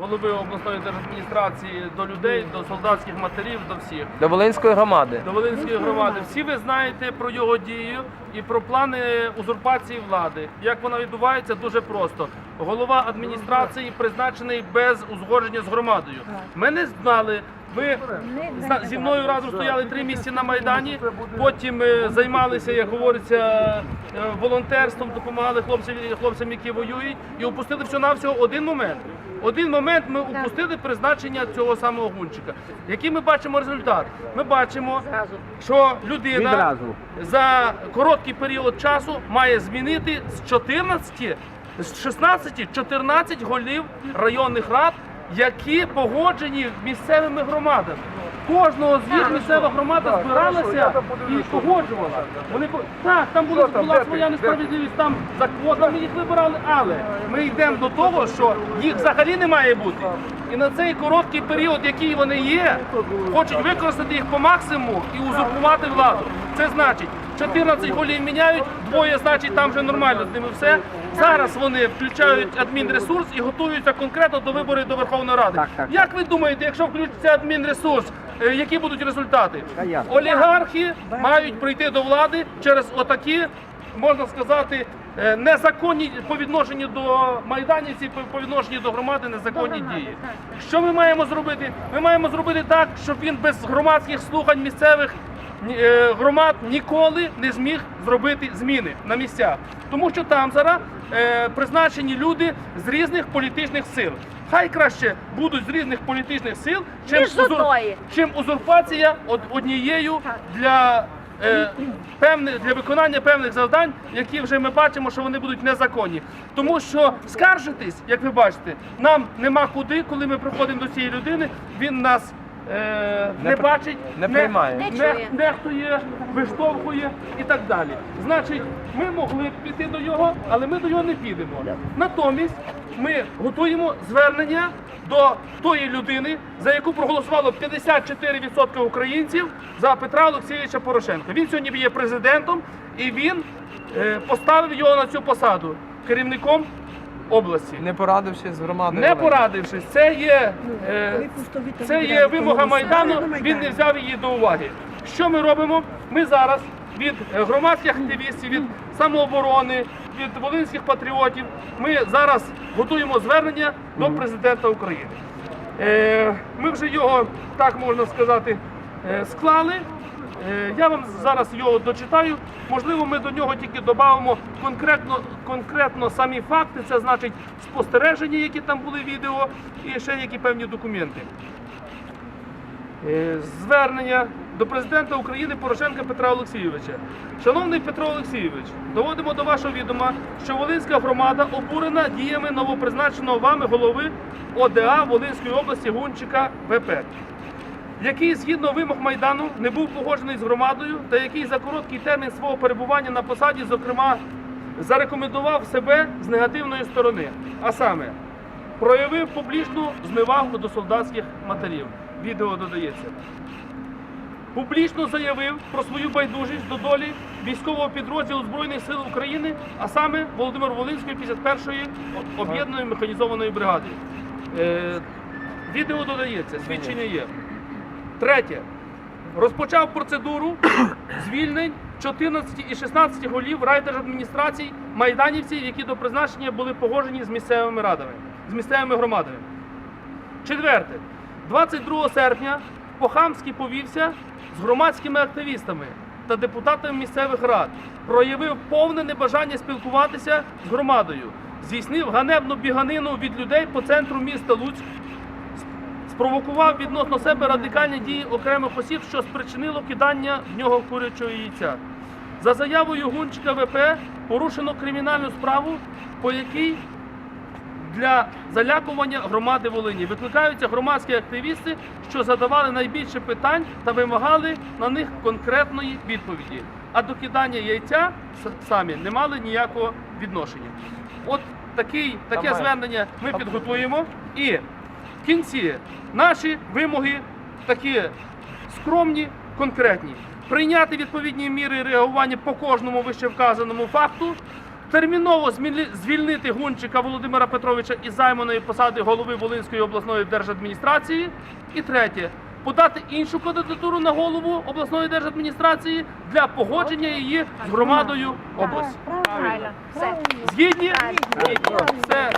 голови обласної держадміністрації до людей, до солдатських матерів, до всіх. До Волинської громади. До Волинської громади. Всі ви знаєте про його дію і про плани узурпації влади. Як вона відбувається, дуже просто. Голова адміністрації призначений без узгодження з громадою. Ми не знали. Ми зна- зі мною разом стояли три місяці на майдані. Потім е, займалися, як говориться, е, волонтерством, допомагали хлопцям, хлопцям, які воюють, і упустили всього навсього один момент. Один момент ми упустили призначення цього самого гунчика. Який ми бачимо результат? Ми бачимо, що людина за короткий період часу має змінити з 14, з 16, 14 голів районних рад, які погоджені місцевими громадами. Кожного з них місцева громада збиралася і погоджувала. Вони по- так, там були була своя несправедливість, там за квотами їх вибирали, але ми йдемо до того, що їх взагалі не має бути. І на цей короткий період, який вони є, хочуть використати їх по максимуму і узурпувати владу. Це значить, 14 голів міняють, двоє, значить, там вже нормально з ними все. Зараз вони включають адмінресурс і готуються конкретно до виборів до Верховної Ради. Так, так. Як ви думаєте, якщо включиться адмінресурс, е, які будуть результати? Та. Олігархи мають прийти до влади через отакі, можна сказати, е, незаконні по відношенню до майданівців, по- по відношенню до громади незаконні дії. Що ми маємо зробити? Ми маємо зробити так, щоб він без громадських слухань місцевих громад ніколи не зміг зробити зміни на місцях. Тому що там зараз е, призначені люди з різних політичних сил. Хай краще будуть з різних політичних сил, чим, одної. чим узурпація од- однією для, е, певних, для виконання певних завдань, які вже ми бачимо, що вони будуть незаконні. Тому що скаржитись, як ви бачите, нам нема куди, коли ми приходимо до цієї людини, він нас. Е, Не, Не бачить, не приймає. Не не, чує. нехтує, виштовхує і так далі. Значить, ми могли б піти до його, але ми до його не підемо. Натомість ми готуємо звернення до тої людини, за яку проголосувало 54% українців за Петра Олексійовича Порошенка. Він сьогодні є президентом і він е, поставив його на цю посаду керівником області. Не порадившись з громадою. Не порадившись, це є, е, це є вимога Майдану, він не взяв її до уваги. Що ми робимо? Ми зараз від е, громадських активістів, від самооборони, від волинських патріотів, ми зараз готуємо звернення до президента України. Е, Ми вже його, так можна сказати, е, склали. Е, Я вам зараз його дочитаю. Можливо, ми до нього тільки додамо конкретно, конкретно самі факти, це значить спостереження, які там були відео, і ще які певні документи. Е, Звернення до президента України Порошенка Петра Олексійовича. Шановний Петро Олексійович, доводимо до вашого відома, що Волинська громада обурена діями новопризначеного вами голови ОДА Волинської області Гунчика ВП який згідно вимог Майдану не був погоджений з громадою та який за короткий термін свого перебування на посаді, зокрема, зарекомендував себе з негативної сторони, а саме проявив публічну зневагу до солдатських матерів. Відео додається. Публічно заявив про свою байдужість до долі військового підрозділу Збройних сил України, а саме Володимир Волинської 51-ї об'єднаної механізованої бригади. Е, відео додається, свідчення є. Третє. Розпочав процедуру звільнень 14 і 16 голів райдержадміністрацій майданівців, які до призначення були погоджені з місцевими радами, з місцевими громадами. Четверте. 22 серпня по-хамськи повівся з громадськими активістами та депутатами місцевих рад, проявив повне небажання спілкуватися з громадою, здійснив ганебну біганину від людей по центру міста Луцьк, спровокував відносно себе радикальні дії окремих осіб, що спричинило кидання в нього курячого яйця. За заявою Гунчика ВП порушено кримінальну справу, по якій для залякування громади Волині викликаються громадські активісти, що задавали найбільше питань та вимагали на них конкретної відповіді. А до кидання яйця самі не мали ніякого відношення. От такий, таке звернення ми підготуємо і кінці наші вимоги такі скромні, конкретні. Прийняти відповідні міри реагування по кожному вищевказаному факту, терміново звільнити Гунчика Володимира Петровича із займаної посади голови Волинської обласної держадміністрації. І третє. Подати іншу кандидатуру на голову обласної держадміністрації для погодження її з громадою області. Згідні? Все.